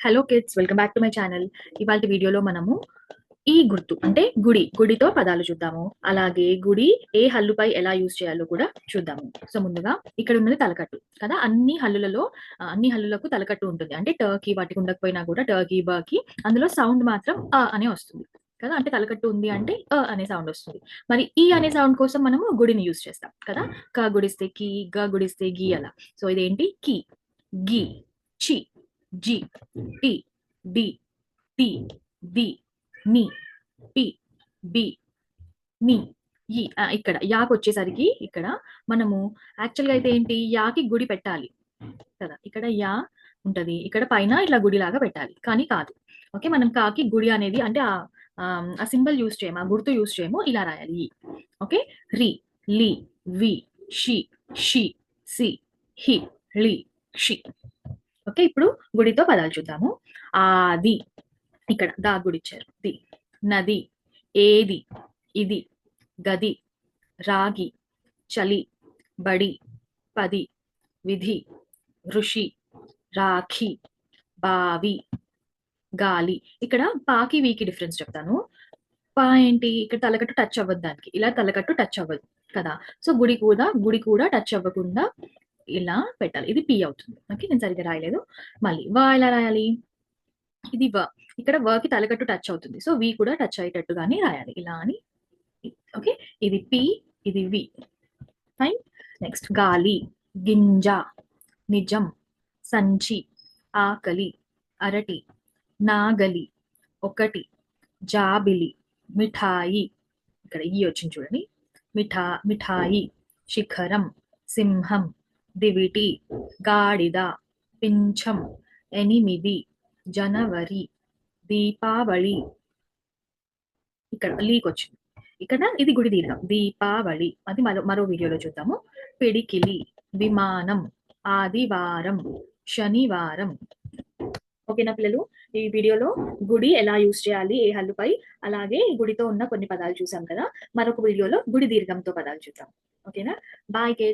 Hello kids welcome back to my channel ఇవాళ వీడియోలో మనము ఈ గుర్తు అంటే గుడి గుడితో పదాలు చూద్దాము. అలాగే గుడి ఏ హల్లుపై ఎలా యూజ్ చేయాలో కూడా చూద్దాము. సో ముందుగా ఇక్కడ ఉన్నది తలకట్టు కదా? అన్ని హల్లులలో అన్ని హల్లులకు తలకట్టు ఉంటుంది. అంటే టర్కీ వాటికి ఉండకపోయినా కూడా టర్కీ బర్కీ అందులో సౌండ్ మాత్రం అ అనే వస్తుంది కదా? అంటే తలకట్టు ఉంది అంటే అ అనే సౌండ్ వస్తుంది. మరి ఈ అనే సౌండ్ కోసం మనము గుడిని యూజ్ చేస్తాం కదా? క గుడిస్తే కీ గ గుడిస్తే గీ అలా. సో ఇదేంటి? కీ గీ చి. జి టి డి టి ది ని పి బి ని ఈ ఇక్కడ యాకి వచ్చేసరికి ఇక్కడ మనము యాక్చువల్గా అయితే ఏంటి? యాకి గుడి పెట్టాలి. కదా ఇక్కడ యా ఉంటది. ఇక్కడ పైన ఇట్లా గుడి లాగా పెట్టాలి. కానీ కాదు. ఓకే మనం కాకి గుడి అనేది అంటే ఆ ఆ సింబల్ యూస్ చేయము ఆ గుర్తు యూస్ చేయము ఇలా రాయాలి. ఈ. ఓకే రి లి వి షి షి సి హి లి షి. ఓకే ఇప్పుడు గుడితో పదాలు చూద్దాము. ఆది ఇక్కడ దా గుడిచ్చారు. ది. నది. ఏది. ఇది. గది. రాగి. చలి. బడి. పది. విధి. ఋషి. రాఖీ. బావి. గాలి. ఇక్కడ పాకి వీకి డిఫరెన్స్ చెప్తాను. పా ఏంటి? ఇక్కడ తలకట్టు టచ్ అవ్వదు దానికి. ఇలా తలకట్టు టచ్ అవ్వదు కదా. సో గుడి కూడా గుడి కూడా టచ్ అవ్వకుండా ఇలా పెట్టాలి. ఇది పి అవుతుంది. ఓకే? నేను సరిగ్గా రాయలేదు. మళ్ళీ వా ఎలా రాయాలి? ఇది వ. ఇక్కడ వర్కి తలకట్టు టచ్ అవుతుంది. సో వి కూడా టచ్ అయ్యేటట్టుగానే రాయాలి. ఇలా అని. ఓకే? ఇది పి ఇది వి ఫైన్ నెక్స్ట్ గాలి గింజ నిజం సంచి ఆకలి అరటి నాగలి ఒకటి జాబిలి మిఠాయి. ఇక్కడ ఈ వచ్చింది చూడండి. మిఠా మిఠాయి శిఖరం సింహం దివిటి గాడిద పింఛం ఎనిమిది జనవరి దీపావళి. ఇక్కడ లీక్ వచ్చింది. ఇక్కడ ఇది గుడి దీర్ఘం దీపావళి. అది మరో మరో వీడియోలో చూద్దాము. పిడికిలి విమానం ఆదివారం శనివారం. ఓకేనా పిల్లలు? ఈ వీడియోలో గుడి ఎలా యూజ్ చేయాలి ఏ హల్లుపై? అలాగే గుడితో ఉన్న కొన్ని పదాలు చూసాం కదా. మరొక వీడియోలో గుడి దీర్ఘంతో పదాలు చూద్దాం. ఓకేనా? బాయ్ కే